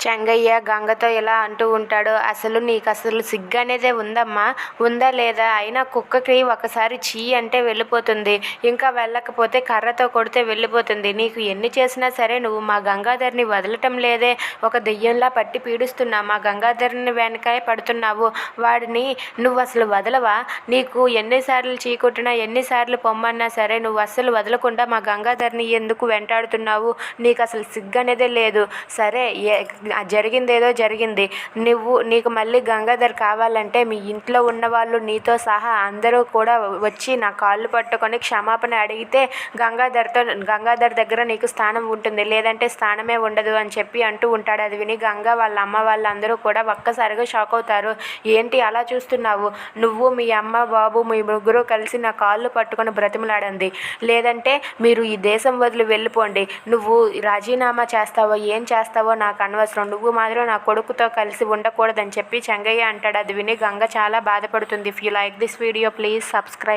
చెంగయ్య గంగతో ఇలా అంటూ ఉంటాడు అసలు నీకు అసలు సిగ్గు అనేదే ఉందమ్మా. ఉందా లేదా? అయినా కుక్కకి ఒకసారి చీ అంటే వెళ్ళిపోతుంది. ఇంకా వెళ్ళకపోతే కర్రతో కొడితే వెళ్ళిపోతుంది. నీకు ఎన్ని చేసినా సరే నువ్వు మా గంగాధర్ని వదలటం లేదే. ఒక దెయ్యంలా పట్టి పీడిస్తున్నా మా గంగాధర్ని వెనకాయ పడుతున్నావు. వాడిని నువ్వు అసలు వదలవా? నీకు ఎన్నిసార్లు చీ కొట్టినా ఎన్నిసార్లు పొమ్మన్నా సరే నువ్వు అస్సలు వదలకుండా మా గంగాధర్ని ఎందుకు వెంటాడుతున్నావు? నీకు అసలు సిగ్గు అనేదే లేదు. సరే ఏ జరిగిందేదో జరిగింది. నువ్వు నీకు మళ్ళీ గంగాధర్ కావాలంటే మీ ఇంట్లో ఉన్న వాళ్ళు నీతో సహా అందరూ కూడా వచ్చి నా కాళ్ళు పట్టుకొని క్షమాపణ అడిగితే గంగాధర్తో గంగాధర్ దగ్గర నీకు స్థానం ఉంటుంది. లేదంటే స్థానమే ఉండదు అని చెప్పి అంటూ ఉంటాడు. అది విని గంగా వాళ్ళ అమ్మ వాళ్ళందరూ కూడా ఒక్కసారిగా షాక్ అవుతారు. ఏంటి అలా చూస్తున్నావు? నువ్వు మీ అమ్మ బాబు మీ ముగ్గురు కలిసి నా కాళ్ళు పట్టుకొని బ్రతిమలాడండి లేదంటే మీరు ఈ దేశం వదిలి వెళ్ళిపోండి. నువ్వు రాజీనామా చేస్తావో ఏం చేస్తావో నాకు అనవసరం. నువ్వు మాత్రం నా కొడుకుతో కలిసి ఉండకూడదని చెప్పి చెంగయ్య అంటాడు. అది విని గంగ చాలా బాధపడుతుంది. If you like this video please subscribe